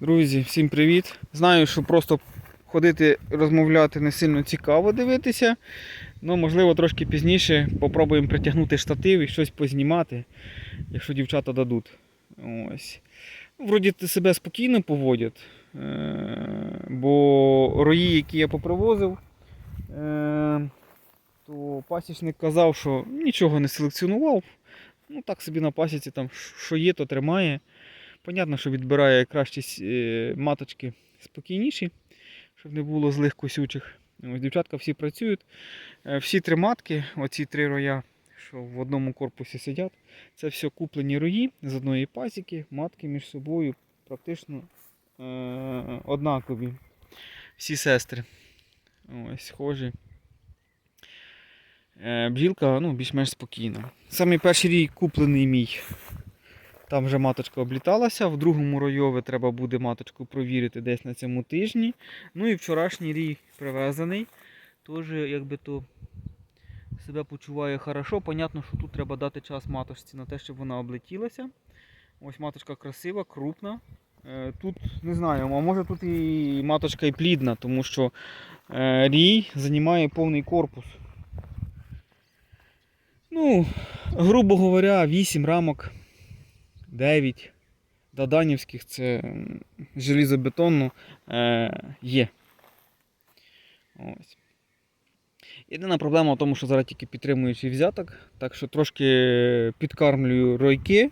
Друзі, всім привіт! Знаю, що просто ходити розмовляти не сильно цікаво дивитися. Ну, можливо, трошки пізніше попробуємо притягнути штатив і щось познімати, якщо дівчата дадуть. Ось. Вроді себе спокійно поводять, е, бо рої, які я попривозив, е, то пасічник казав, що нічого не селекціонував. Ну так собі на пасіці там що є, то тримає. Понятно, що відбирає кращі е, маточки спокійніші, щоб не було злих косючих. Ось дівчатка всі працюють. Е, Всі три матки, оці три роя, що в одному корпусі сидять, це все куплені рої з одної пасіки, матки між собою практично е- однакові. Всі сестри. Ось, схожі. Бджілка ну, більш-менш спокійна. Самий перший рій куплений мій. Там вже маточка обліталася. В другому ройові треба буде маточку провірити десь на цьому тижні. Ну і вчорашній рій привезений. Теж якби то себе почуває хорошо. Понятно, що тут треба дати час маточці на те, щоб вона облетілася. Ось маточка красива, крупна. Е, Тут не знаю, а може тут і маточка і плідна, тому що е, рій займає повний корпус. Ну, грубо говоря, 8 рамок, 9 Даданівських це желізобетонно е, є. Ось. Єдина проблема в тому, що зараз тільки підтримуючий взяток, так що трошки підкармлюю ройки,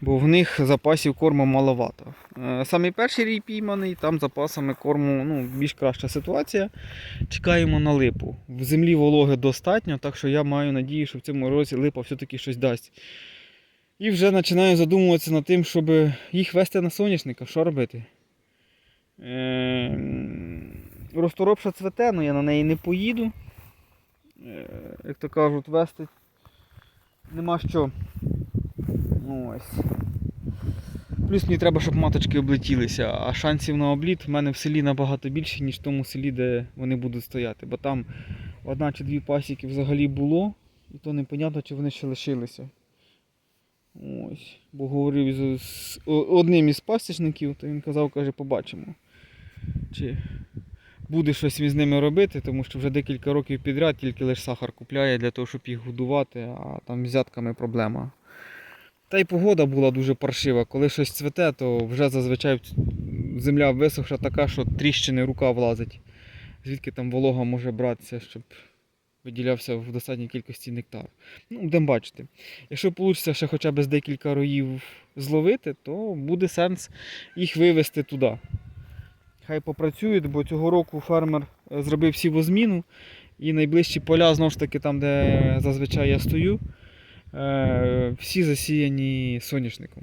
бо в них запасів корму маловато. Е, Самий перший рій пійманий, там запасами корму ну, більш краща ситуація. Чекаємо на липу. В землі вологи достатньо, так що я маю надію, що в цьому році липа все-таки щось дасть. І вже починаю задумуватися над тим, щоб їх вести на соняшника. Що робити? Е, Розторопша цвете, але я на неї не поїду. Е, Як то кажуть, вести нема що. Ось. Плюс мені треба, щоб маточки облетілися, а шансів на обліт в мене в селі набагато більше, ніж в тому селі, де вони будуть стояти. Бо там одна чи дві пасіки взагалі було, і то непонятно, чи вони ще лишилися. Ось. Бо говорив з одним із пасічників, то він казав, каже, побачимо. Чи буде щось з ними робити, тому що вже декілька років підряд тільки лише сахар купляє для того, щоб їх годувати, а там взятками проблема. Та й погода була дуже паршива. Коли щось цвете, то вже зазвичай земля висохша така, що тріщини рука влазить. Звідки там волога може братися, щоб виділявся в достатній кількості нектару. Ну, будемо бачити. Якщо вийде ще хоча б з декілька роїв зловити, то буде сенс їх вивезти туди. Хай попрацюють, бо цього року фермер е, зробив сівозміну. І найближчі поля, знову ж таки, там, де зазвичай я стою, е, всі засіяні соняшником.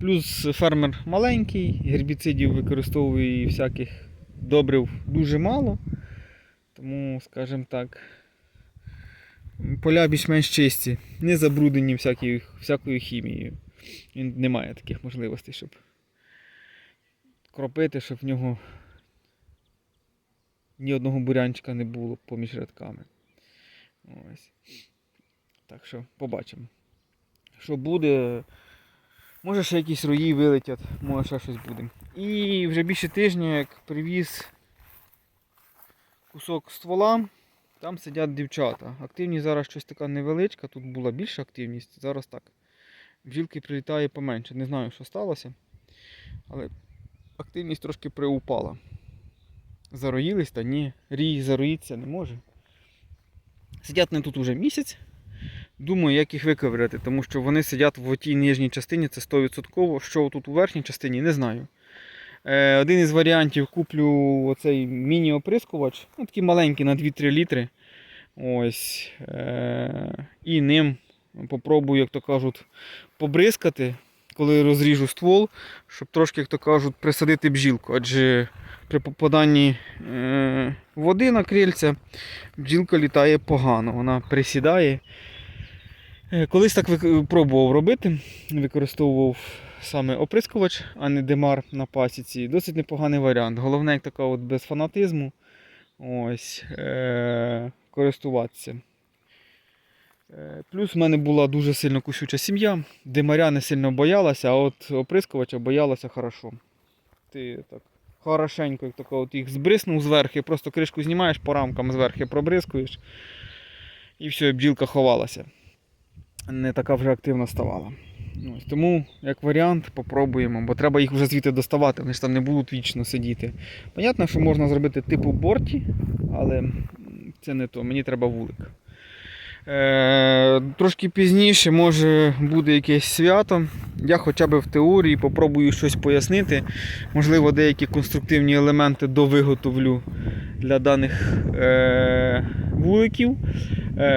Плюс фермер маленький, гербіцидів використовує і всяких добрив дуже мало. Скажімо так, поля більш-менш чисті, не забруднені всякою, всякою хімією. Він не має таких можливостей, щоб кропити, щоб в нього ні одного бурянчика не було поміж рядками. Ось. Так що побачимо. Що буде. Може ще якісь рої вилетять, може ще щось буде. І вже більше тижня, як привіз кусок ствола, там сидять дівчата. Активність зараз щось така невеличка, тут була більша активність, зараз так. Бджілки прилітає поменше. Не знаю, що сталося. Але активність трошки приупала. Зароїлись, та ні, рій зароїться не може. Сидять не тут уже місяць. Думаю, як їх виковиряти, тому що вони сидять в тій нижній частині, це 100%. Що тут у верхній частині, не знаю. Е, один із варіантів куплю оцей міні-оприскувач, ну, такий маленький на 2-3 літри. Ось. Е, і ним попробую, як то кажуть, побризкати, коли розріжу ствол, щоб трошки, як то кажуть, присадити бджілку. Адже при попаданні е, води на крильця бджілка літає погано, вона присідає. Колись так пробував робити, використовував саме оприскувач, а не демар на пасіці. Досить непоганий варіант. Головне, як така от без фанатизму ось, е- користуватися. Е, Плюс в мене була дуже сильно кусюча сім'я, димаря не сильно боялася, а от оприскувача боялася хорошо. Ти так хорошенько, як тако, от їх збриснув зверху, просто кришку знімаєш по рамкам зверху пробризкуєш. І все, бджілка ховалася. Не така вже активно ставала. Ось, тому, як варіант, попробуємо, бо треба їх вже звідти доставати, вони ж там не будуть вічно сидіти. Понятно, що можна зробити типу борті, але це не то, мені треба вулик. Е, трошки пізніше може буде якесь свято. Я хоча б в теорії попробую щось пояснити. Можливо, деякі конструктивні елементи довиготовлю для даних е, вуликів,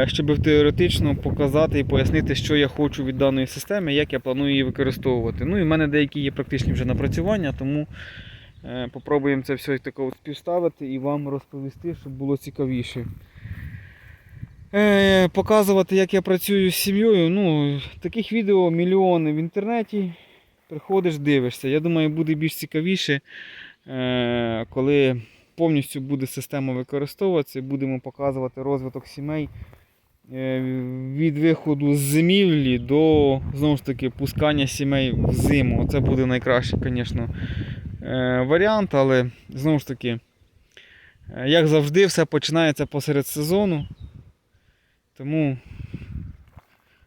щоб теоретично показати і пояснити, що я хочу від даної системи, як я планую її використовувати. Ну і в мене деякі є практичні вже напрацювання, тому е, попробуємо це все тако співставити і вам розповісти, щоб було цікавіше. Е, показувати, як я працюю з сім'єю. Ну, таких відео мільйони в інтернеті. Приходиш, дивишся. Я думаю, буде більш цікавіше, е, коли повністю буде система використовуватися, будемо показувати розвиток сімей е, від виходу з зимівлі до знову ж таки пускання сімей в зиму. Це буде найкращий, звісно, е, варіант, але знову ж таки, е, як завжди, все починається посеред сезону. Тому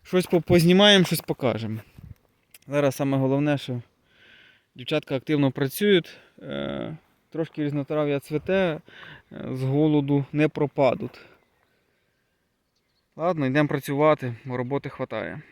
щось по- познімаємо, щось покажемо. Зараз саме головне, що дівчатка активно працюють, трошки різнотрав'я цвете, е, з голоду не пропадуть. Ладно, йдемо працювати, бо роботи вистачає.